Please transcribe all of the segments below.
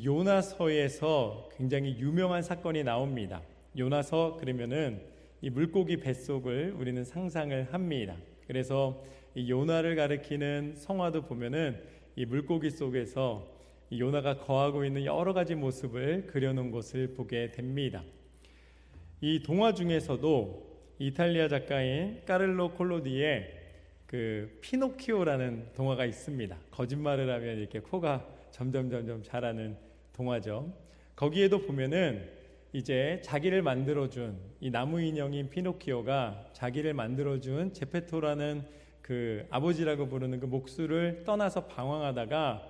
이 요나서에서 굉장히 유명한 사건이 나옵니다. 요나서 그러면은 이 물고기 뱃속을 우리는 상상을 합니다. 그래서 이 요나를 가리키는 성화도 보면은 이 물고기 속에서 이 요나가 거하고 있는 여러 가지 모습을 그려놓은 것을 보게 됩니다. 이 동화 중에서도 이탈리아 작가인 까를로 콜로디의 그 피노키오라는 동화가 있습니다. 거짓말을 하면 이렇게 코가 점점 점점 자라는 동화죠. 거기에도 보면은 이제 자기를 만들어준 이 나무 인형인 피노키오가 자기를 만들어준 제페토라는 그 아버지라고 부르는 그 목수를 떠나서 방황하다가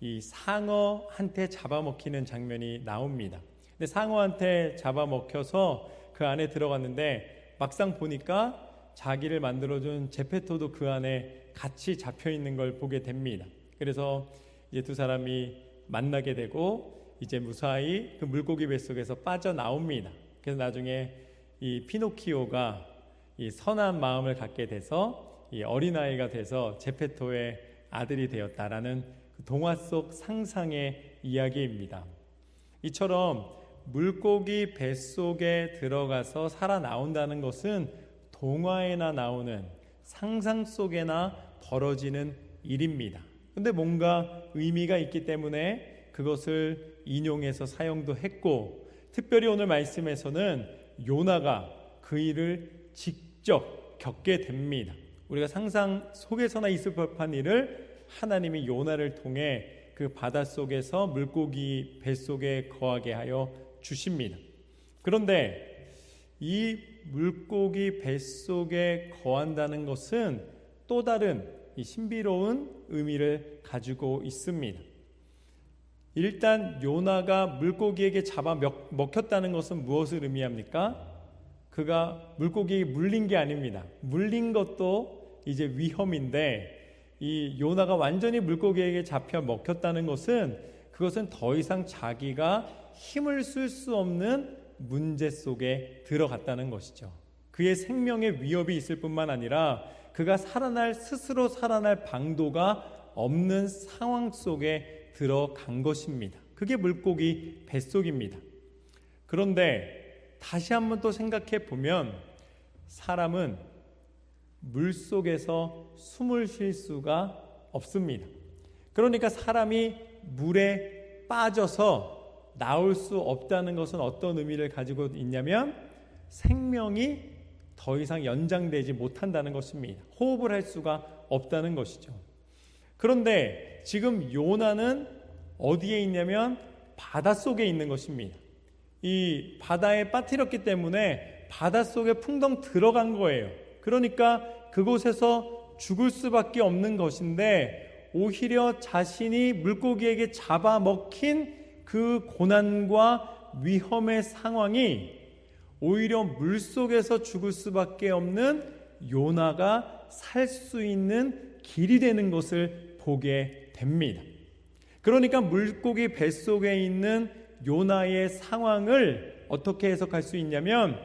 이 상어한테 잡아먹히는 장면이 나옵니다. 근데 상어한테 잡아먹혀서 그 안에 들어갔는데 막상 보니까 자기를 만들어준 제페토도 그 안에 같이 잡혀 있는 걸 보게 됩니다. 그래서 이제 두 사람이 만나게 되고 이제 무사히 그 물고기 뱃속에서 빠져나옵니다. 그래서 나중에 이 피노키오가 이 선한 마음을 갖게 돼서 이 어린아이가 돼서 제페토의 아들이 되었다라는 그 동화 속 상상의 이야기입니다. 이처럼 물고기 뱃속에 들어가서 살아나온다는 것은 동화에나 나오는 상상 속에나 벌어지는 일입니다. 근데 뭔가 의미가 있기 때문에 그것을 인용해서 사용도 했고 특별히 오늘 말씀에서는 요나가 그 일을 직접 겪게 됩니다. 우리가 상상 속에서나 있을 법한 일을 하나님이 요나를 통해 그 바다 속에서 물고기 뱃속에 거하게 하여 주십니다. 그런데 이 물고기 뱃속에 거한다는 것은 또 다른 이 신비로운 의미를 가지고 있습니다. 일단 요나가 물고기에게 잡아 먹혔다는 것은 무엇을 의미합니까? 그가 물고기에 물린 게 아닙니다. 물린 것도 이제 위험인데 이 요나가 완전히 물고기에게 잡혀 먹혔다는 것은 그것은 더 이상 자기가 힘을 쓸 수 없는 문제 속에 들어갔다는 것이죠. 그의 생명의 위협이 있을 뿐만 아니라 그가 살아날 스스로 살아날 방도가 없는 상황 속에 들어간 것입니다. 그게 물고기 뱃속입니다. 그런데 다시 한번 또 생각해 보면 사람은 물 속에서 숨을 쉴 수가 없습니다. 그러니까 사람이 물에 빠져서 나올 수 없다는 것은 어떤 의미를 가지고 있냐면 생명이 더 이상 연장되지 못한다는 것입니다. 호흡을 할 수가 없다는 것이죠. 그런데 지금 요나는 어디에 있냐면 바닷속에 있는 것입니다. 이 바다에 빠뜨렸기 때문에 바닷속에 풍덩 들어간 거예요. 그러니까 그곳에서 죽을 수밖에 없는 것인데 오히려 자신이 물고기에게 잡아먹힌 그 고난과 위험의 상황이 오히려 물 속에서 죽을 수밖에 없는 요나가 살 수 있는 길이 되는 것을 보게 됩니다. 그러니까 물고기 뱃속에 있는 요나의 상황을 어떻게 해석할 수 있냐면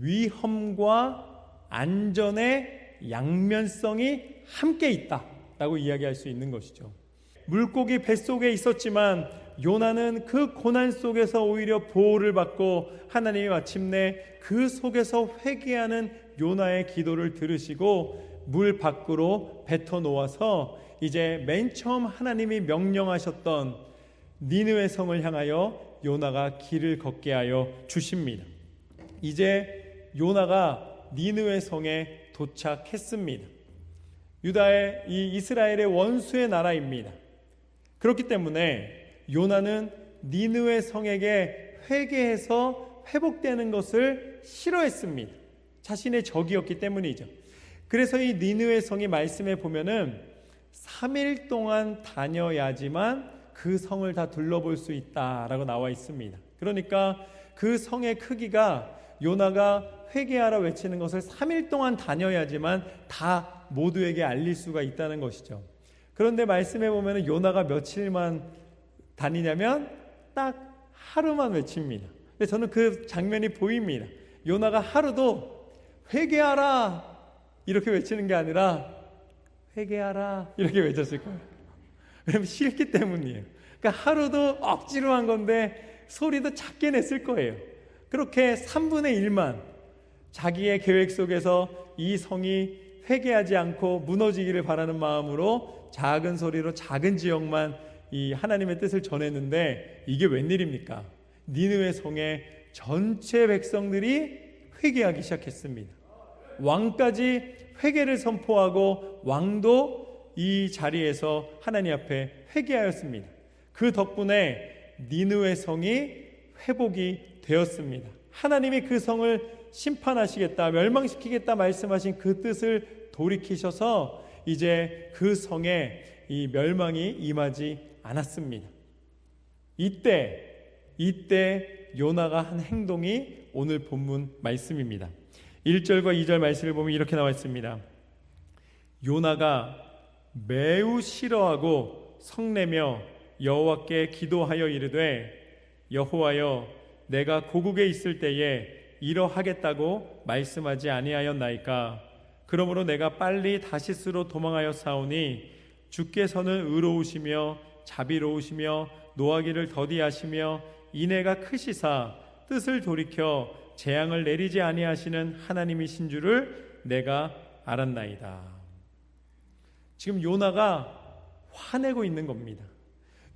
위험과 안전의 양면성이 함께 있다라고 이야기할 수 있는 것이죠. 물고기 뱃속에 있었지만 요나는 그 고난 속에서 오히려 보호를 받고 하나님이 마침내 그 속에서 회개하는 요나의 기도를 들으시고 물 밖으로 뱉어 놓아서 이제 맨 처음 하나님이 명령하셨던 니느웨 성을 향하여 요나가 길을 걷게 하여 주십니다. 이제 요나가 니느웨 성에 도착했습니다. 유다의 이 이스라엘의 원수의 나라입니다. 그렇기 때문에 요나는 니느웨 성에게 회개해서 회복되는 것을 싫어했습니다. 자신의 적이었기 때문이죠. 그래서 이 니느웨 성이 말씀해 보면은 3일 동안 다녀야지만 그 성을 다 둘러볼 수 있다라고 나와 있습니다. 그러니까 그 성의 크기가 요나가 회개하라 외치는 것을 3일 동안 다녀야지만 다 모두에게 알릴 수가 있다는 것이죠. 그런데 말씀해 보면 요나가 며칠만 다니냐면 딱 하루만 외칩니다. 근데 저는 그 장면이 보입니다. 요나가 하루도 회개하라 이렇게 외치는 게 아니라 회개하라 이렇게 외쳤을 거예요. 왜냐면 싫기 때문이에요. 그러니까 하루도 억지로 한 건데 소리도 작게 냈을 거예요. 그렇게 3분의 1만 자기의 계획 속에서 이 성이 회개하지 않고 무너지기를 바라는 마음으로 작은 소리로 작은 지역만 이 하나님의 뜻을 전했는데 이게 웬일입니까? 니느웨 성의 전체 백성들이 회개하기 시작했습니다. 왕까지 회개를 선포하고 왕도 이 자리에서 하나님 앞에 회개하였습니다. 그 덕분에 니느웨 성이 회복이 되었습니다. 하나님이 그 성을 심판하시겠다, 멸망시키겠다 말씀하신 그 뜻을 돌이키셔서 이제 그 성에 이 멸망이 임하지 않았습니다. 이때 이때 요나가 한 행동이 오늘 본문 말씀입니다. 1절과 2절 말씀을 보면 이렇게 나와 있습니다. 요나가 매우 싫어하고 성내며 여호와께 기도하여 이르되 여호와여 내가 고국에 있을 때에 이러하겠다고 말씀하지 아니하였나이까 그러므로 내가 빨리 다시스로 도망하여 사오니 주께서는 의로우시며 자비로우시며 노하기를 더디하시며 인애가 크시사 뜻을 돌이켜 재앙을 내리지 아니하시는 하나님이신 줄을 내가 알았나이다. 지금 요나가 화내고 있는 겁니다.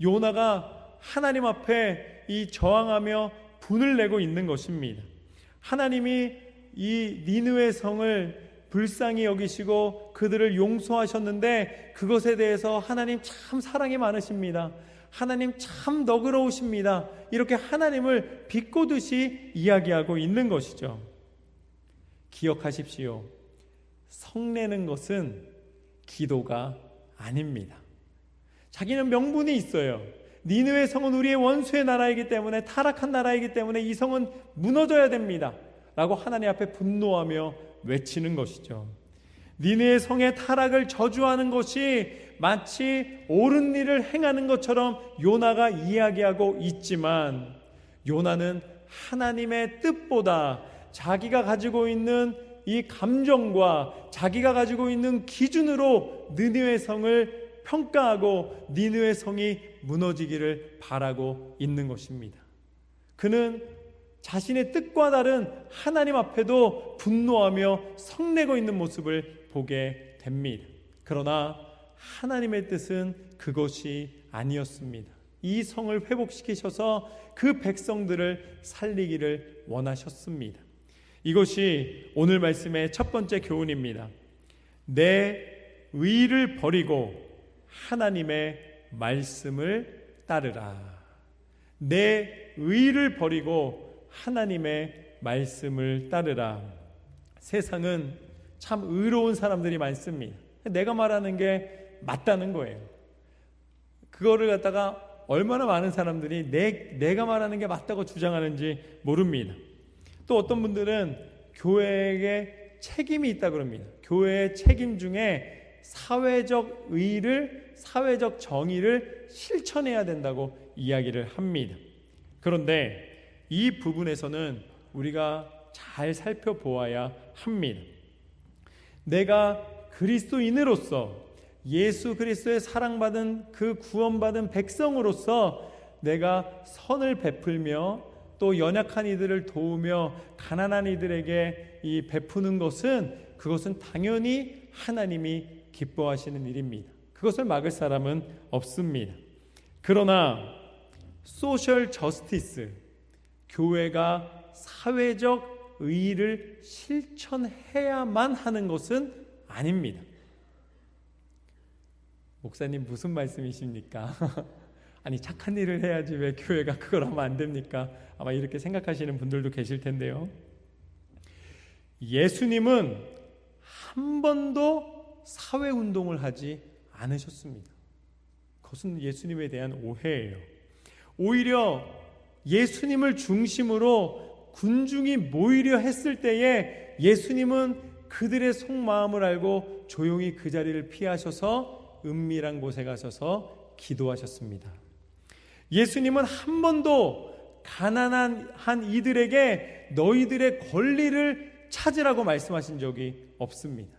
요나가 하나님 앞에 이 저항하며 분을 내고 있는 것입니다. 하나님이 이 니느웨 성을 불쌍히 여기시고 그들을 용서하셨는데 그것에 대해서 하나님 참 사랑이 많으십니다. 하나님 참 너그러우십니다. 이렇게 하나님을 비꼬듯이 이야기하고 있는 것이죠. 기억하십시오. 성내는 것은 기도가 아닙니다. 자기는 명분이 있어요. 니느의 성은 우리의 원수의 나라이기 때문에 타락한 나라이기 때문에 이 성은 무너져야 됩니다. 라고 하나님 앞에 분노하며 외치는 것이죠. 니네의 성의 타락을 저주하는 것이 마치 옳은 일을 행하는 것처럼 요나가 이야기하고 있지만 요나는 하나님의 뜻보다 자기가 가지고 있는 이 감정과 자기가 가지고 있는 기준으로 느느의 성을 평가하고 니느의 성이 무너지기를 바라고 있는 것입니다. 그는 자신의 뜻과 다른 하나님 앞에도 분노하며 성내고 있는 모습을 보게 됩니다. 그러나 하나님의 뜻은 그것이 아니었습니다. 이 성을 회복시키셔서 그 백성들을 살리기를 원하셨습니다. 이것이 오늘 말씀의 첫 번째 교훈입니다. 내 의를 버리고 하나님의 말씀을 따르라. 내 의를 버리고 하나님의 말씀을 따르라. 세상은 참 의로운 사람들이 많습니다. 내가 말하는 게 맞다는 거예요. 그거를 갖다가 얼마나 많은 사람들이 내, 내가 말하는 게 맞다고 주장하는지 모릅니다. 또 어떤 분들은 교회에게 책임이 있다 그럽니다. 교회의 책임 중에 사회적 의를, 사회적 정의를 실천해야 된다고 이야기를 합니다. 그런데 이 부분에서는 우리가 잘 살펴보아야 합니다. 내가 그리스도인으로서 예수 그리스도의 사랑받은 그 구원받은 백성으로서 내가 선을 베풀며 또 연약한 이들을 도우며 가난한 이들에게 이 베푸는 것은 그것은 당연히 하나님이 기뻐하시는 일입니다. 그것을 막을 사람은 없습니다. 그러나 소셜 저스티스 교회가 사회적 의의를 실천해야만 하는 것은 아닙니다. 목사님 무슨 말씀이십니까? 아니 착한 일을 해야지 왜 교회가 그걸 하면 안 됩니까? 아마 이렇게 생각하시는 분들도 계실 텐데요. 예수님은 한 번도 사회 운동을 하지 않으셨습니다. 그것은 예수님에 대한 오해예요. 오히려 예수님을 중심으로 군중이 모이려 했을 때에 예수님은 그들의 속마음을 알고 조용히 그 자리를 피하셔서 은밀한 곳에 가셔서 기도하셨습니다. 예수님은 한 번도 가난한 한 이들에게 너희들의 권리를 찾으라고 말씀하신 적이 없습니다.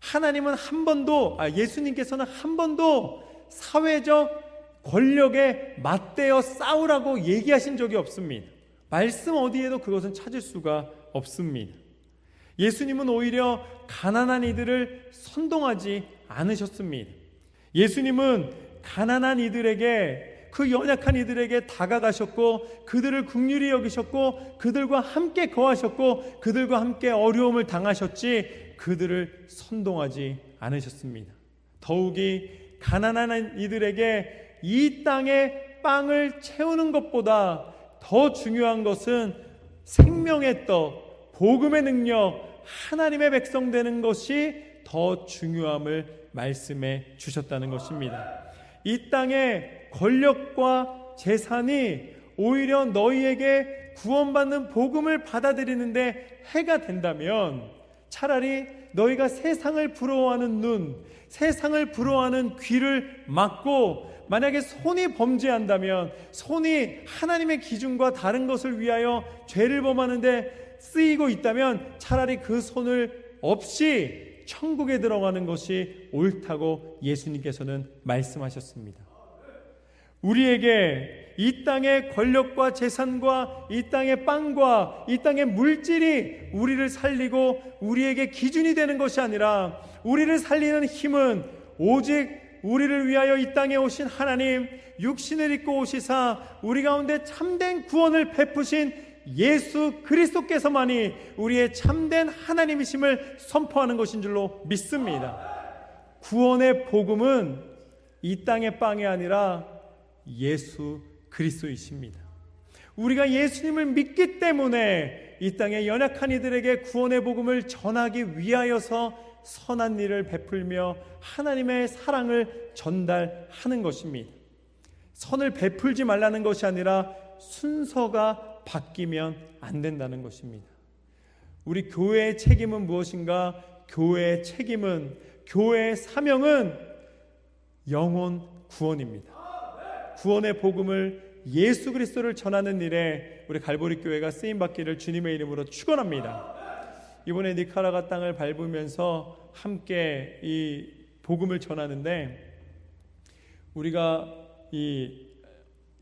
하나님은 한 번도 아 예수님께서는 한 번도 사회적 권력에 맞대어 싸우라고 얘기하신 적이 없습니다. 말씀 어디에도 그것은 찾을 수가 없습니다. 예수님은 오히려 가난한 이들을 선동하지 않으셨습니다. 예수님은 가난한 이들에게 그 연약한 이들에게 다가가셨고 그들을 국률이 여기셨고 그들과 함께 거하셨고 그들과 함께 어려움을 당하셨지 그들을 선동하지 않으셨습니다. 더욱이 가난한 이들에게 이 땅의 빵을 채우는 것보다 더 중요한 것은 생명의 떡, 복음의 능력, 하나님의 백성 되는 것이 더 중요함을 말씀해 주셨다는 것입니다. 이 땅의 권력과 재산이 오히려 너희에게 구원받는 복음을 받아들이는데 해가 된다면 차라리 너희가 세상을 부러워하는 눈, 세상을 부러워하는 귀를 막고 만약에 손이 범죄한다면 손이 하나님의 기준과 다른 것을 위하여 죄를 범하는데 쓰이고 있다면 차라리 그 손을 없이 천국에 들어가는 것이 옳다고 예수님께서는 말씀하셨습니다. 우리에게 이 땅의 권력과 재산과 이 땅의 빵과 이 땅의 물질이 우리를 살리고 우리에게 기준이 되는 것이 아니라 우리를 살리는 힘은 오직 우리를 위하여 이 땅에 오신 하나님 육신을 입고 오시사 우리 가운데 참된 구원을 베푸신 예수 그리스도께서만이 우리의 참된 하나님이심을 선포하는 것인 줄로 믿습니다. 구원의 복음은 이 땅의 빵이 아니라 예수 그리스도이십니다. 우리가 예수님을 믿기 때문에 이 땅의 연약한 이들에게 구원의 복음을 전하기 위하여서 선한 일을 베풀며 하나님의 사랑을 전달하는 것입니다. 선을 베풀지 말라는 것이 아니라 순서가 바뀌면 안 된다는 것입니다. 우리 교회의 책임은 무엇인가? 교회의 책임은 교회의 사명은 영혼 구원입니다. 구원의 복음을 예수 그리스도를 전하는 일에 우리 갈보리 교회가 쓰임 받기를 주님의 이름으로 축원합니다. 이번에 니카라가 땅을 밟으면서 함께 이 복음을 전하는데 우리가 이,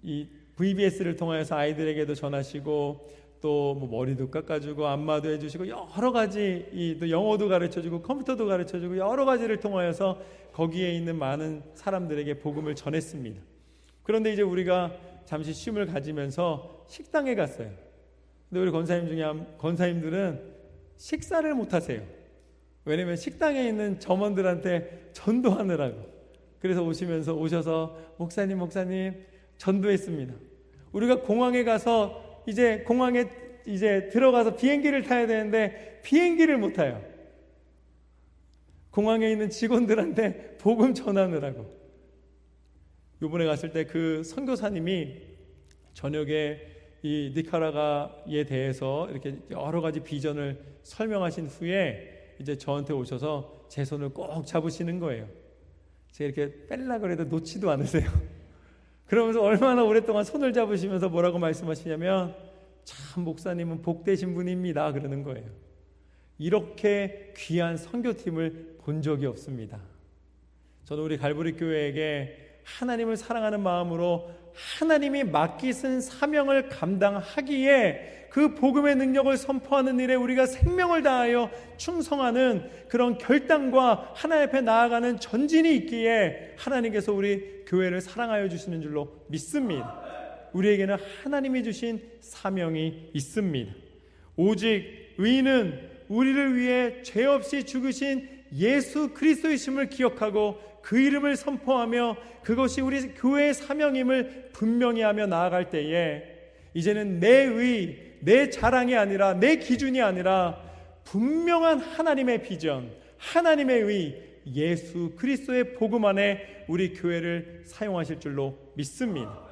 이 VBS를 통하여서 아이들에게도 전하시고 또 뭐 머리도 깎아주고 안마도 해주시고 여러 가지 이 또 영어도 가르쳐주고 컴퓨터도 가르쳐주고 여러 가지를 통하여서 거기에 있는 많은 사람들에게 복음을 전했습니다. 그런데 이제 우리가 잠시 쉼을 가지면서 식당에 갔어요. 근데 우리 권사님 중에 권사님들은 식사를 못 하세요. 왜냐면 식당에 있는 점원들한테 전도하느라고. 그래서 오시면서 오셔서 목사님, 목사님 전도했습니다. 우리가 공항에 가서 이제 공항에 이제 들어가서 비행기를 타야 되는데 비행기를 못 타요. 공항에 있는 직원들한테 복음 전하느라고. 요번에 갔을 때 그 선교사님이 저녁에 이 니카라가에 대해서 이렇게 여러 가지 비전을 설명하신 후에 이제 저한테 오셔서 제 손을 꼭 잡으시는 거예요. 제가 이렇게 뺄라 그래도 놓지도 않으세요. 그러면서 얼마나 오랫동안 손을 잡으시면서 뭐라고 말씀하시냐면 참 목사님은 복되신 분입니다. 그러는 거예요. 이렇게 귀한 선교팀을 본 적이 없습니다. 저는 우리 갈보리 교회에게 하나님을 사랑하는 마음으로 하나님이 맡기신 사명을 감당하기에 그 복음의 능력을 선포하는 일에 우리가 생명을 다하여 충성하는 그런 결단과 하나님 앞에 나아가는 전진이 있기에 하나님께서 우리 교회를 사랑하여 주시는 줄로 믿습니다. 우리에게는 하나님이 주신 사명이 있습니다. 오직 의인은 우리를 위해 죄 없이 죽으신 예수 그리스도이심을 기억하고 그 이름을 선포하며 그것이 우리 교회의 사명임을 분명히 하며 나아갈 때에 이제는 내 의, 내 자랑이 아니라 내 기준이 아니라 분명한 하나님의 비전, 하나님의 의, 예수 그리스도의 복음 안에 우리 교회를 사용하실 줄로 믿습니다.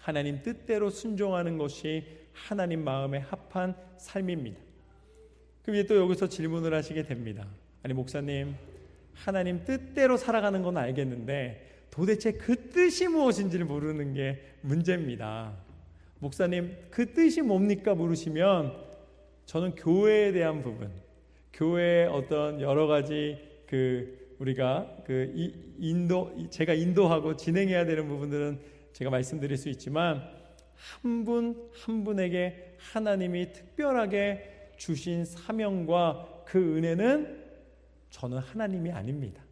하나님 뜻대로 순종하는 것이 하나님 마음에 합한 삶입니다. 그럼 또 여기서 질문을 하시게 됩니다. 아니 목사님, 하나님 뜻대로 살아가는 건 알겠는데 도대체 그 뜻이 무엇인지를 모르는 게 문제입니다. 목사님, 그 뜻이 뭡니까 물으시면 저는 교회에 대한 부분, 교회의 어떤 여러 가지 그 우리가 그 이- 인도 제가 인도하고 진행해야 되는 부분들은 제가 말씀드릴 수 있지만 한 분한 분에게 하나님이 특별하게 주신 사명과 그 은혜는 저는 하나님이 아닙니다.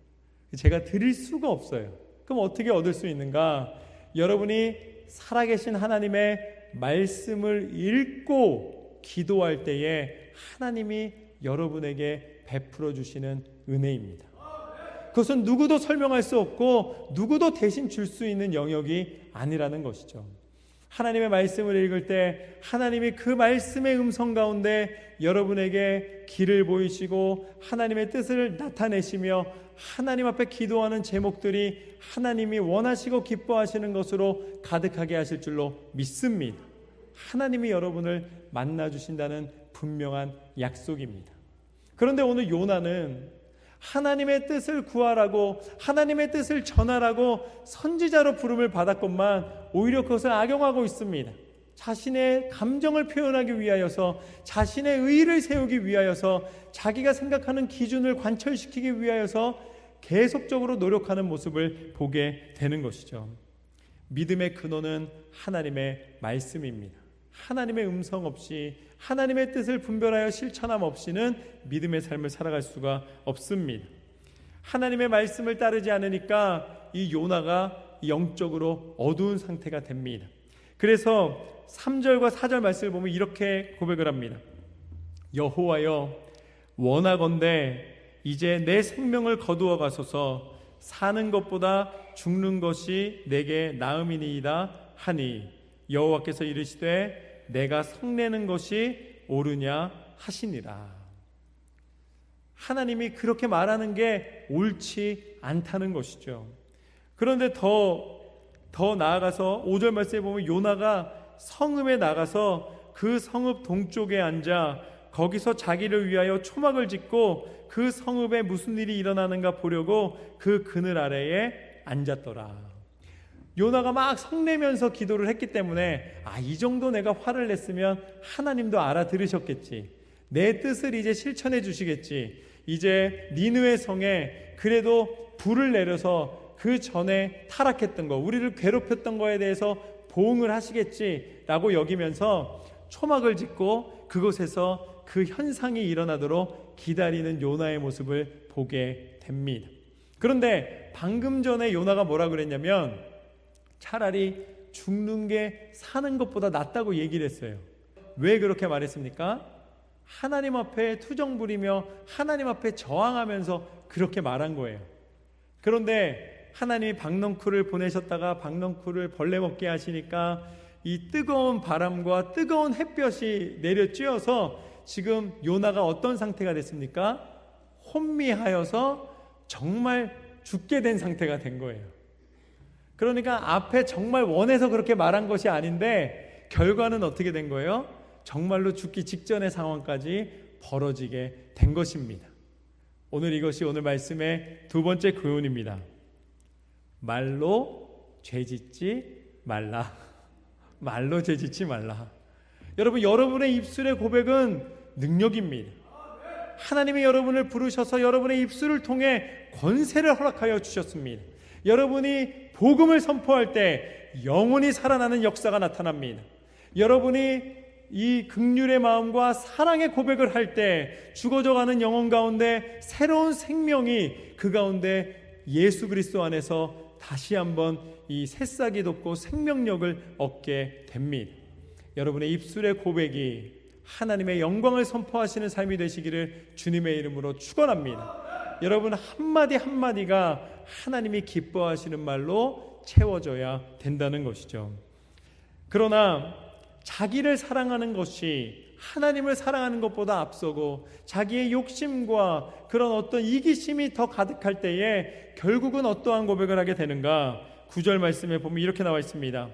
제가 드릴 수가 없어요. 그럼 어떻게 얻을 수 있는가? 여러분이 살아계신 하나님의 말씀을 읽고 기도할 때에 하나님이 여러분에게 베풀어 주시는 은혜입니다. 그것은 누구도 설명할 수 없고 누구도 대신 줄 수 있는 영역이 아니라는 것이죠. 하나님의 말씀을 읽을 때 하나님이 그 말씀의 음성 가운데 여러분에게 길을 보이시고 하나님의 뜻을 나타내시며 하나님 앞에 기도하는 제목들이 하나님이 원하시고 기뻐하시는 것으로 가득하게 하실 줄로 믿습니다. 하나님이 여러분을 만나 주신다는 분명한 약속입니다. 그런데 오늘 요나는 하나님의 뜻을 구하라고 하나님의 뜻을 전하라고 선지자로 부름을 받았건만 오히려 그것을 악용하고 있습니다. 자신의 감정을 표현하기 위하여서 자신의 의를 세우기 위하여서 자기가 생각하는 기준을 관철시키기 위하여서 계속적으로 노력하는 모습을 보게 되는 것이죠. 믿음의 근원은 하나님의 말씀입니다. 하나님의 음성 없이 하나님의 뜻을 분별하여 실천함 없이는 믿음의 삶을 살아갈 수가 없습니다. 하나님의 말씀을 따르지 않으니까 이 요나가 영적으로 어두운 상태가 됩니다. 그래서 3절과 4절 말씀을 보면 이렇게 고백을 합니다. 여호와여 원하건대 이제 내 생명을 거두어 가소서 사는 것보다 죽는 것이 내게 나음이니이다 하니 여호와께서 이르시되 내가 성내는 것이 옳으냐 하시니라. 하나님이 그렇게 말하는 게 옳지 않다는 것이죠. 그런데 더, 더 나아가서 5절 말씀에 보면 요나가 성읍에 나가서 그 성읍 동쪽에 앉아 거기서 자기를 위하여 초막을 짓고 그 성읍에 무슨 일이 일어나는가 보려고 그 그늘 아래에 앉았더라. 요나가 막 성내면서 기도를 했기 때문에 아, 이 정도 내가 화를 냈으면 하나님도 알아들으셨겠지. 내 뜻을 이제 실천해 주시겠지. 이제 니느웨 성에 그래도 불을 내려서 그 전에 타락했던 거, 우리를 괴롭혔던 거에 대해서 보응을 하시겠지라고 여기면서 초막을 짓고 그곳에서 그 현상이 일어나도록 기다리는 요나의 모습을 보게 됩니다. 그런데 방금 전에 요나가 뭐라 그랬냐면 차라리 죽는 게 사는 것보다 낫다고 얘기를 했어요. 왜 그렇게 말했습니까? 하나님 앞에 투정 부리며 하나님 앞에 저항하면서 그렇게 말한 거예요. 그런데 하나님이 박넝쿨을 보내셨다가 박넝쿨을 벌레 먹게 하시니까 이 뜨거운 바람과 뜨거운 햇볕이 내려쬐어서 지금 요나가 어떤 상태가 됐습니까? 혼미하여서 정말 죽게 된 상태가 된 거예요. 그러니까 앞에 정말 원해서 그렇게 말한 것이 아닌데 결과는 어떻게 된 거예요? 정말로 죽기 직전의 상황까지 벌어지게 된 것입니다. 오늘 이것이 오늘 말씀의 두 번째 교훈입니다. 말로 죄짓지 말라. 말로 죄짓지 말라. 여러분, 여러분의 입술의 고백은 능력입니다. 하나님이 여러분을 부르셔서 여러분의 입술을 통해 권세를 허락하여 주셨습니다. 여러분이 복음을 선포할 때 영혼이 살아나는 역사가 나타납니다. 여러분이 이 극률의 마음과 사랑의 고백을 할 때 죽어져가는 영혼 가운데 새로운 생명이 그 가운데 예수 그리스도 안에서 다시 한번 이 새싹이 돋고 생명력을 얻게 됩니다. 여러분의 입술의 고백이 하나님의 영광을 선포하시는 삶이 되시기를 주님의 이름으로 축원합니다. 여러분 한마디 한마디가 하나님이 기뻐하시는 말로 채워져야 된다는 것이죠. 그러나 자기를 사랑하는 것이 하나님을 사랑하는 것보다 앞서고 자기의 욕심과 그런 어떤 이기심이 더 가득할 때에 결국은 어떠한 고백을 하게 되는가? 구절 말씀에 보면 이렇게 나와 있습니다.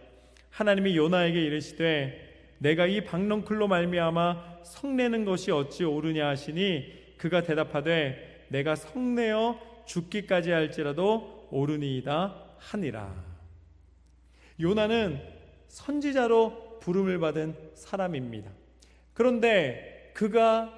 하나님이 요나에게 이르시되 내가 이 박넝클로 말미암아 성내는 것이 어찌 옳으냐 하시니 그가 대답하되 내가 성내어 죽기까지 할지라도 옳으니이다 하니라. 요나는 선지자로 부름을 받은 사람입니다. 그런데 그가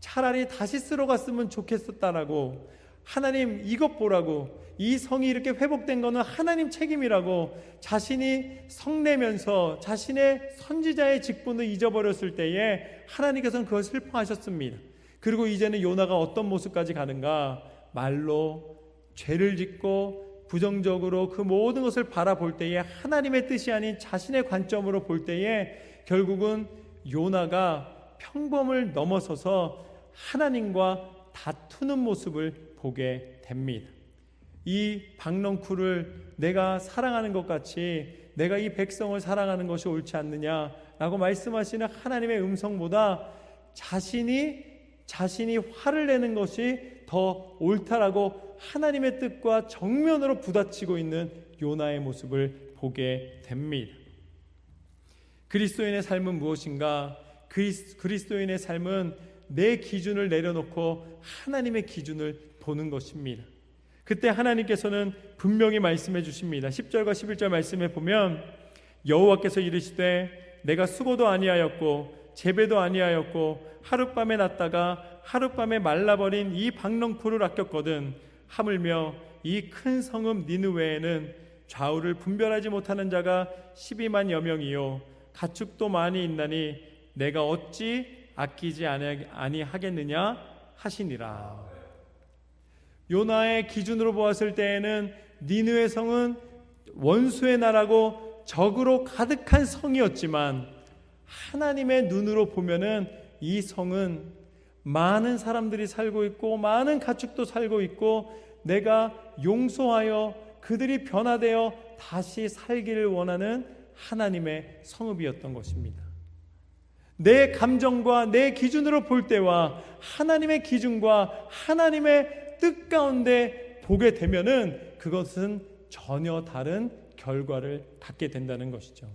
차라리 다시 쓰러 갔으면 좋겠었다라고 하나님 이것 보라고 이 성이 이렇게 회복된 거는 하나님 책임이라고 자신이 성내면서 자신의 선지자의 직분을 잊어버렸을 때에 하나님께서는 그걸 슬퍼하셨습니다. 그리고 이제는 요나가 어떤 모습까지 가는가 말로 죄를 짓고 부정적으로 그 모든 것을 바라볼 때에 하나님의 뜻이 아닌 자신의 관점으로 볼 때에 결국은 요나가 평범을 넘어서서 하나님과 다투는 모습을 보게 됩니다. 이 박넝쿨을 내가 사랑하는 것 같이 내가 이 백성을 사랑하는 것이 옳지 않느냐라고 말씀하시는 하나님의 음성보다 자신이 자신이 화를 내는 것이 더 옳다라고 하나님의 뜻과 정면으로 부딪히고 있는 요나의 모습을 보게 됩니다. 그리스도인의 삶은 무엇인가? 그리스도인의 삶은 내 기준을 내려놓고 하나님의 기준을 보는 것입니다. 그때 하나님께서는 분명히 말씀해 주십니다. 10절과 11절 말씀에 보면 여호와께서 이르시되 내가 수고도 아니하였고 재배도 아니하였고 하룻밤에 났다가 하룻밤에 말라버린 이 박넝쿨을 아꼈거든 하물며 이 큰 성읍 니느웨에는 좌우를 분별하지 못하는 자가 12만여 명이요 가축도 많이 있나니 내가 어찌 아끼지 아니하겠느냐 하시니라. 요나의 기준으로 보았을 때에는 니느의 성은 원수의 나라고 적으로 가득한 성이었지만 하나님의 눈으로 보면은 이 성은 많은 사람들이 살고 있고 많은 가축도 살고 있고 내가 용서하여 그들이 변화되어 다시 살기를 원하는 하나님의 성읍이었던 것입니다. 내 감정과 내 기준으로 볼 때와 하나님의 기준과 하나님의 뜻 가운데 보게 되면은 그것은 전혀 다른 결과를 갖게 된다는 것이죠.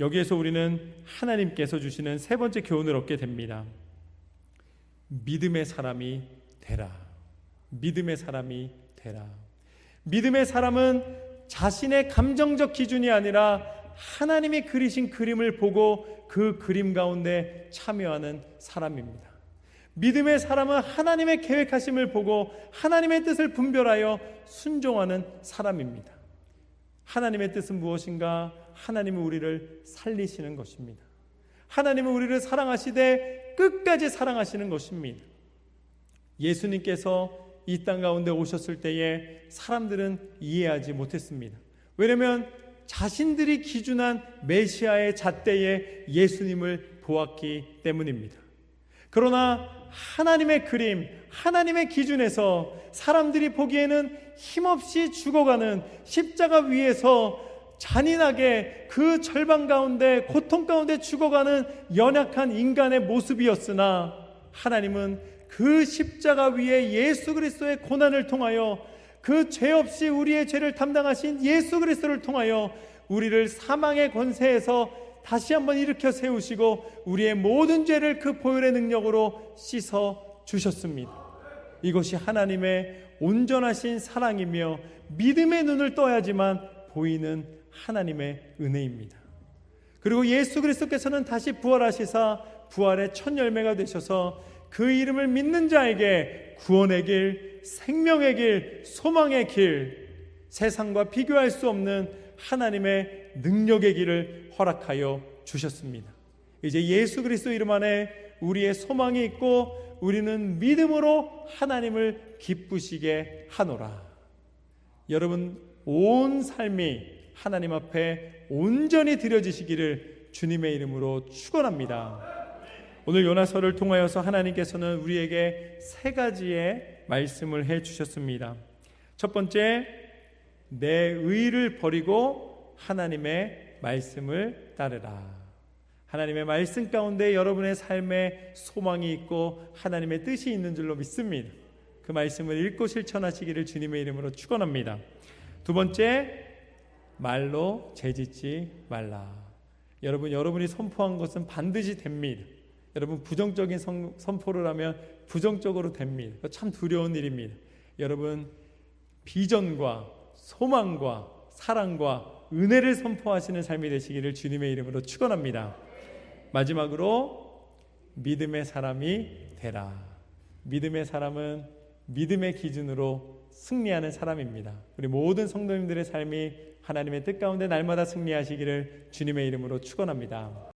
여기에서 우리는 하나님께서 주시는 세 번째 교훈을 얻게 됩니다. 믿음의 사람이 되라. 믿음의 사람이 되라. 믿음의 사람은 자신의 감정적 기준이 아니라 하나님이 그리신 그림을 보고 그 그림 가운데 참여하는 사람입니다. 믿음의 사람은 하나님의 계획하심을 보고 하나님의 뜻을 분별하여 순종하는 사람입니다. 하나님의 뜻은 무엇인가? 하나님은 우리를 살리시는 것입니다. 하나님은 우리를 사랑하시되 끝까지 사랑하시는 것입니다. 예수님께서 이 땅 가운데 오셨을 때에 사람들은 이해하지 못했습니다. 왜냐하면 자신들이 기준한 메시아의 잣대에 예수님을 보았기 때문입니다. 그러나 하나님의 그림, 하나님의 기준에서 사람들이 보기에는 힘없이 죽어가는 십자가 위에서 잔인하게 그 절반 가운데 고통 가운데 죽어가는 연약한 인간의 모습이었으나 하나님은 그 십자가 위에 예수 그리스도의 고난을 통하여 그 죄 없이 우리의 죄를 담당하신 예수 그리스도를 통하여 우리를 사망의 권세에서 다시 한번 일으켜 세우시고 우리의 모든 죄를 그 보혈의 능력으로 씻어 주셨습니다. 이것이 하나님의 온전하신 사랑이며 믿음의 눈을 떠야지만 보이는 하나님의 은혜입니다. 그리고 예수 그리스도께서는 다시 부활하시사 부활의 첫 열매가 되셔서 그 이름을 믿는 자에게 구원의 길, 생명의 길, 소망의 길, 세상과 비교할 수 없는 하나님의 능력의 길을 허락하여 주셨습니다. 이제 예수 그리스도 이름 안에 우리의 소망이 있고 우리는 믿음으로 하나님을 기쁘시게 하노라. 여러분 온 삶이 하나님 앞에 온전히 드려지시기를 주님의 이름으로 축원합니다. 오늘 요나서를 통하여서 하나님께서는 우리에게 세 가지의 말씀을 해 주셨습니다. 첫 번째, 내 의를 버리고 하나님의 말씀을 따르라. 하나님의 말씀 가운데 여러분의 삶에 소망이 있고 하나님의 뜻이 있는 줄로 믿습니다. 그 말씀을 읽고 실천하시기를 주님의 이름으로 축원합니다. 두 번째, 말로 재짓지 말라. 여러분, 여러분이 선포한 것은 반드시 됩니다. 여러분 부정적인 선, 선포를 하면 부정적으로 됩니다. 참 두려운 일입니다. 여러분 비전과 소망과 사랑과 은혜를 선포하시는 삶이 되시기를 주님의 이름으로 축원합니다. 마지막으로 믿음의 사람이 되라. 믿음의 사람은 믿음의 기준으로 승리하는 사람입니다. 우리 모든 성도님들의 삶이 하나님의 뜻 가운데 날마다 승리하시기를 주님의 이름으로 축원합니다.